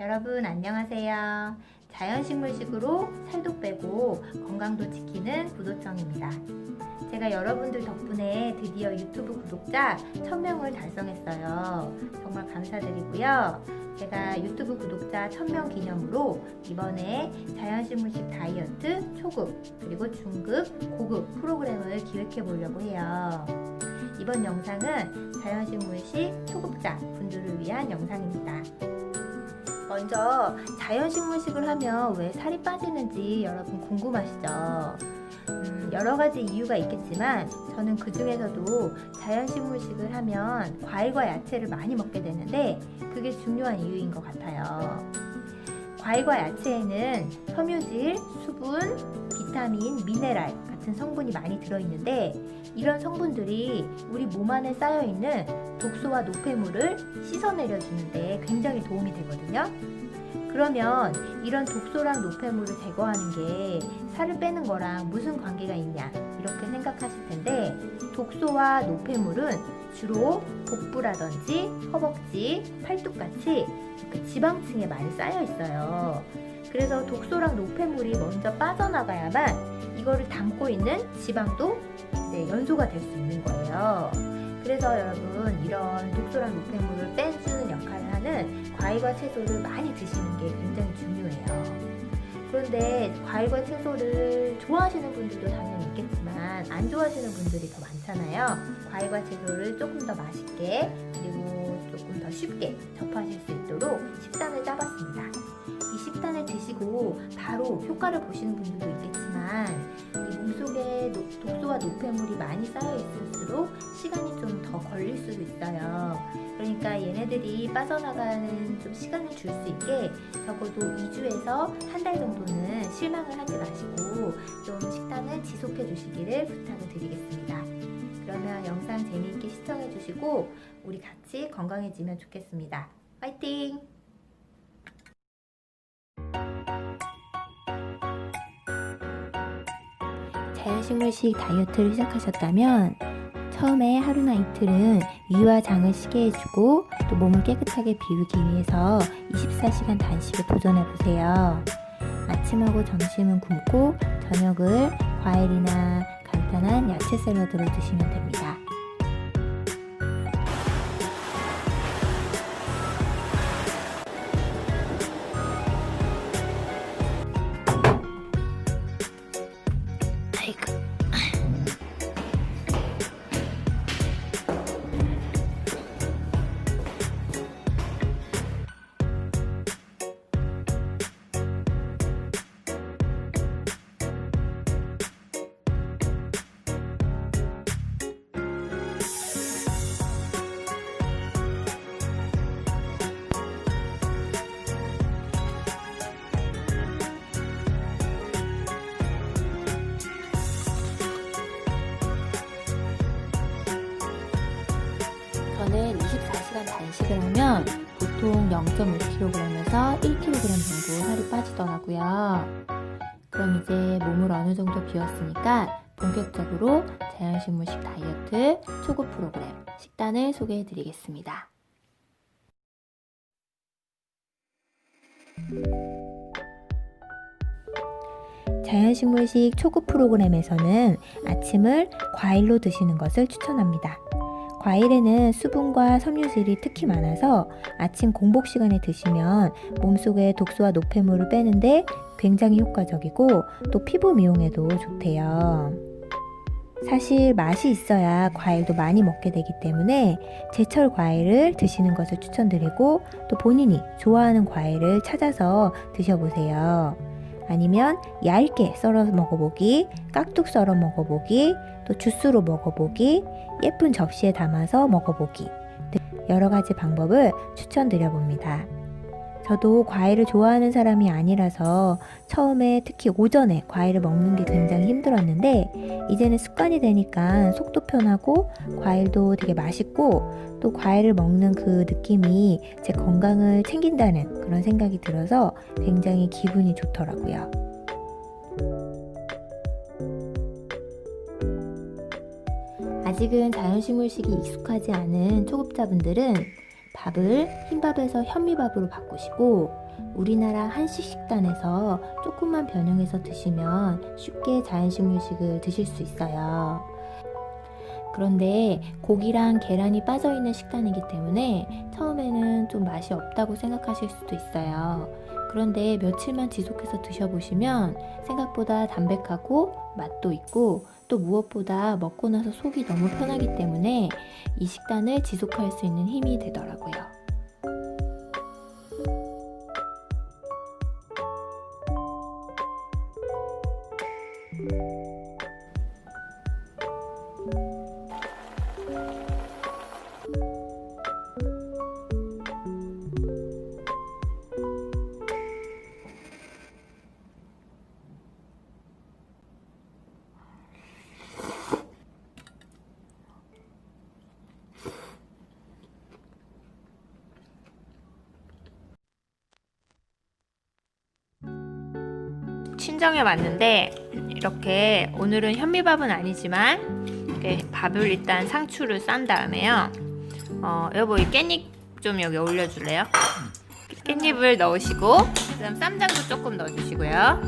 여러분 안녕하세요. 자연식물식으로 살도 빼고 건강도 지키는 구도청입니다. 제가 여러분들 덕분에 드디어 유튜브 구독자 1000명을 달성했어요. 정말 감사드리고요. 제가 유튜브 구독자 1000명 기념으로 이번에 자연식물식 다이어트 초급 그리고 중급, 고급 프로그램을 기획해 보려고 해요. 이번 영상은 자연식물식 초급자 분들을 위한 영상입니다. 먼저 자연식물식을 하면 왜 살이 빠지는지 여러분 궁금하시죠? 음, 여러 가지 이유가 있겠지만 저는 그 중에서도 자연식물식을 하면 과일과 야채를 많이 먹게 되는데 그게 중요한 이유인 것 같아요. 과일과 야채에는 섬유질, 수분, 비타민, 미네랄 같은 성분이 많이 들어있는데 이런 성분들이 우리 몸 안에 쌓여있는 독소와 노폐물을 씻어내려주는데 굉장히 도움이 되거든요. 그러면 이런 독소랑 노폐물을 제거하는 게 살을 빼는 거랑 무슨 관계가 있냐 이렇게 생각하실 텐데 독소와 노폐물은 주로 복부라든지 허벅지, 팔뚝같이 지방층에 많이 쌓여 있어요. 그래서 독소랑 노폐물이 먼저 빠져나가야만 이거를 담고 있는 지방도 이제 연소가 될 수 있는 거예요. 그래서 여러분 이런 독소랑 노폐물을 빼주는 역할을 하는 과일과 채소를 많이 드시는 게 굉장히 중요해요. 그런데 과일과 채소를 좋아하시는 분들도 당연히 있겠지만 안 좋아하시는 분들이 더 많잖아요. 과일과 채소를 조금 더 맛있게 그리고 조금 더 쉽게 접하실 수 있도록 식단을 짜봤습니다. 이 식단을 드시고 바로 효과를 보시는 분들도 있겠지만 이 몸속에 노- 독소와 노폐물이 많이 쌓여 있을수록 시간이 좀 더 걸릴 수도 있어요. 그러니까 얘네들이 빠져나가는 좀 시간을 줄 수 있게 적어도 2주에서 한 달 정도는 실망을 하지 마시고 좀 식단을 지속해 주시기를 부탁을 드리겠습니다. 그러면 영상 재미있게 시청해 주시고 우리 같이 건강해지면 좋겠습니다. 화이팅! 식물식 다이어트를 시작하셨다면 처음에 하루나 이틀은 위와 장을 쉬게 해주고 또 몸을 깨끗하게 비우기 위해서 24시간 단식을 도전해 보세요. 아침하고 점심은 굶고 저녁을 과일이나 간단한 야채 샐러드로 드시면 됩니다. 하면 보통 0.5kg에서 1kg 정도 살이 빠지더라고요. 그럼 이제 몸을 어느 정도 비웠으니까 본격적으로 자연식물식 다이어트 초급 프로그램 식단을 소개해 드리겠습니다. 자연식물식 초급 프로그램에서는 아침을 과일로 드시는 것을 추천합니다. 과일에는 수분과 섬유질이 특히 많아서 아침 공복 시간에 드시면 몸속의 독소와 노폐물을 빼는데 굉장히 효과적이고 또 피부 미용에도 좋대요. 사실 맛이 있어야 과일도 많이 먹게 되기 때문에 제철 과일을 드시는 것을 추천드리고 또 본인이 좋아하는 과일을 찾아서 드셔보세요. 아니면 얇게 썰어 먹어보기, 깍둑 썰어 먹어보기, 또 주스로 먹어보기, 예쁜 접시에 담아서 먹어보기 등 여러 가지 방법을 추천드려 봅니다. 저도 과일을 좋아하는 사람이 아니라서 처음에 특히 오전에 과일을 먹는 게 굉장히 힘들었는데 이제는 습관이 되니까 속도 편하고 과일도 되게 맛있고 또 과일을 먹는 그 느낌이 제 건강을 챙긴다는 그런 생각이 들어서 굉장히 기분이 좋더라고요. 아직은 자연 식물식이 익숙하지 않은 초급자분들은 밥을 흰밥에서 현미밥으로 바꾸시고 우리나라 한식 식단에서 조금만 변형해서 드시면 쉽게 자연식물식을 드실 수 있어요. 그런데 고기랑 계란이 빠져 있는 식단이기 때문에 처음에는 좀 맛이 없다고 생각하실 수도 있어요. 그런데 며칠만 지속해서 드셔보시면 생각보다 담백하고 맛도 있고 또 무엇보다 먹고 나서 속이 너무 편하기 때문에 이 식단을 지속할 수 있는 힘이 되더라고요. 친정에 왔는데 이렇게 오늘은 현미밥은 아니지만 이렇게 밥을 일단 상추를 싼 다음에요. 어, 여보 이 깻잎 좀 여기 올려줄래요? 깻잎을 넣으시고 그다음 쌈장도 조금 넣어주시고요.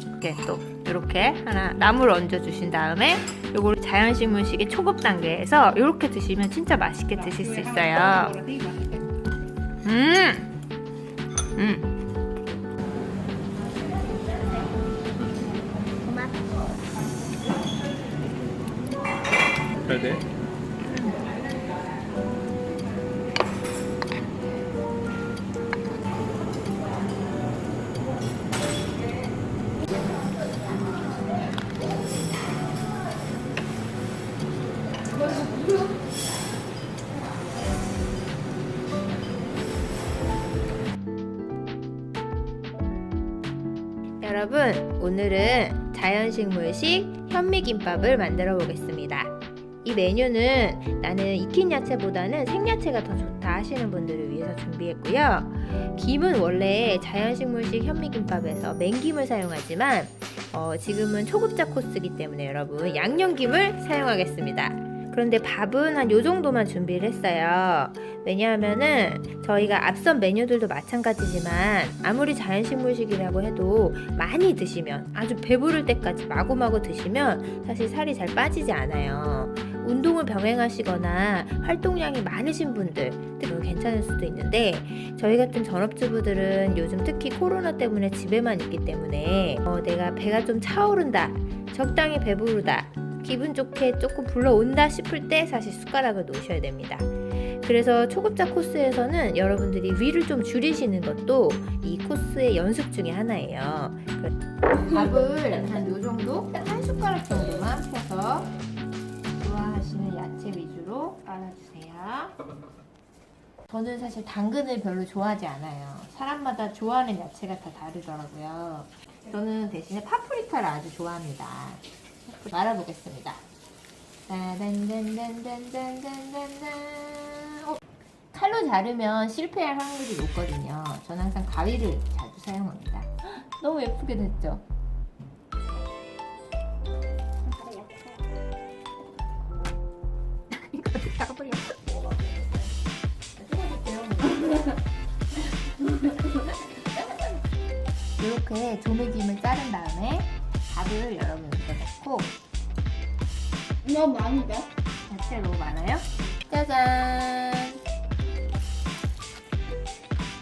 이렇게 또 이렇게 하나 나물 얹어 주신 다음에 요걸 자연식물식의 초급 단계에서 이렇게 드시면 진짜 맛있게 드실 수 있어요. 음, 음. 그래 돼? 여러분, 오늘은 자연식물식 현미김밥을 만들어 보겠습니다. 이 메뉴는 나는 익힌 야채보다는 생야채가 더 좋다 하시는 분들을 위해서 준비했고요. 김은 원래 자연식물식 현미김밥에서 맹김을 사용하지만 어, 지금은 초급자 코스이기 때문에 여러분 양념김을 사용하겠습니다. 그런데 밥은 한 요 정도만 준비를 했어요. 왜냐하면은 저희가 앞선 메뉴들도 마찬가지지만 아무리 자연식물식이라고 해도 많이 드시면 아주 배부를 때까지 마구마구 드시면 사실 살이 잘 빠지지 않아요. 운동을 병행하시거나 활동량이 많으신 분들은 괜찮을 수도 있는데 저희 같은 전업주부들은 요즘 특히 코로나 때문에 집에만 있기 때문에 어, 내가 배가 좀 차오른다 적당히 배부르다 기분 좋게 조금 불러온다 싶을 때 사실 숟가락을 놓으셔야 됩니다. 그래서 초급자 코스에서는 여러분들이 위를 좀 줄이시는 것도 이 코스의 연습 중에 하나예요. 밥을 한 요 정도, 한 숟가락 정도만 펴서 좋아하시는 야채 위주로 깔아주세요. 저는 사실 당근을 별로 좋아하지 않아요. 사람마다 좋아하는 야채가 다 다르더라고요. 저는 대신에 파프리카를 아주 좋아합니다. 말아보겠습니다. 어, 칼로 자르면 실패할 확률이 높거든요. 저는 항상 가위를 자주 사용합니다. 너무 예쁘게 됐죠? 이렇게 조매김을 자른 다음에 밥을 여러분 여기다 넣고 너무 많은데? 야채 너무 많아요? 짜잔!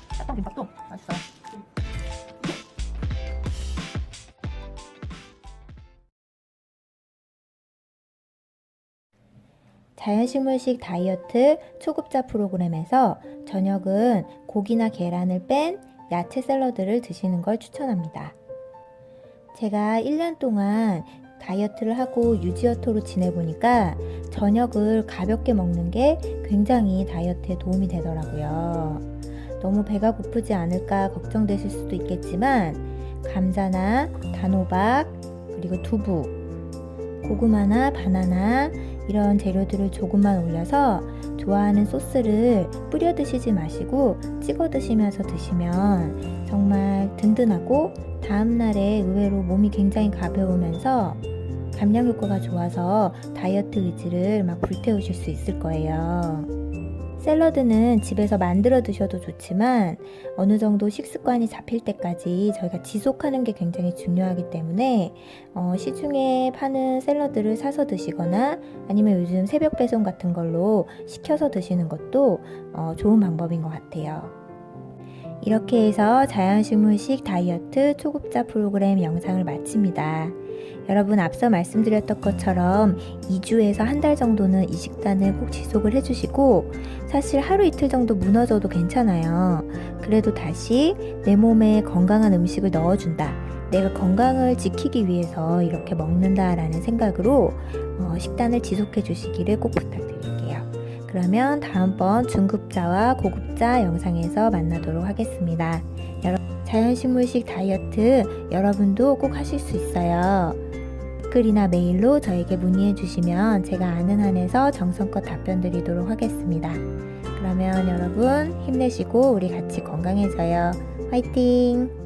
닭강 김밥도 자연식물식 다이어트 초급자 프로그램에서 저녁은 고기나 계란을 뺀 야채 샐러드를 드시는 걸 추천합니다. 제가 1년 동안 다이어트를 하고 유지어토로 지내보니까 저녁을 가볍게 먹는 게 굉장히 다이어트에 도움이 되더라고요. 너무 배가 고프지 않을까 걱정되실 수도 있겠지만 감자나 단호박 그리고 두부 고구마나 바나나 이런 재료들을 조금만 올려서 좋아하는 소스를 뿌려 드시지 마시고 찍어 드시면서 드시면 정말 든든하고 다음날에 의외로 몸이 굉장히 가벼우면서 감량 효과가 좋아서 다이어트 의지를 막 불태우실 수 있을 거예요. 샐러드는 집에서 만들어 드셔도 좋지만 어느 정도 식습관이 잡힐 때까지 저희가 지속하는 게 굉장히 중요하기 때문에 어, 시중에 파는 샐러드를 사서 드시거나 아니면 요즘 새벽 배송 같은 걸로 시켜서 드시는 것도 어, 좋은 방법인 것 같아요. 이렇게 해서 자연식물식 다이어트 초급자 프로그램 영상을 마칩니다. 여러분 앞서 말씀드렸던 것처럼 2주에서 한 달 정도는 이 식단을 꼭 지속을 해주시고 사실 하루 이틀 정도 무너져도 괜찮아요. 그래도 다시 내 몸에 건강한 음식을 넣어준다. 내가 건강을 지키기 위해서 이렇게 먹는다라는 생각으로 어, 식단을 지속해 주시기를 꼭 부탁드릴게요. 그러면 다음번 중급자와 고급자 영상에서 만나도록 하겠습니다. 자연식물식 다이어트 여러분도 꼭 하실 수 있어요. 댓글이나 메일로 저에게 문의해 주시면 제가 아는 한에서 정성껏 답변 드리도록 하겠습니다. 그러면 여러분 힘내시고 우리 같이 건강해져요. 화이팅!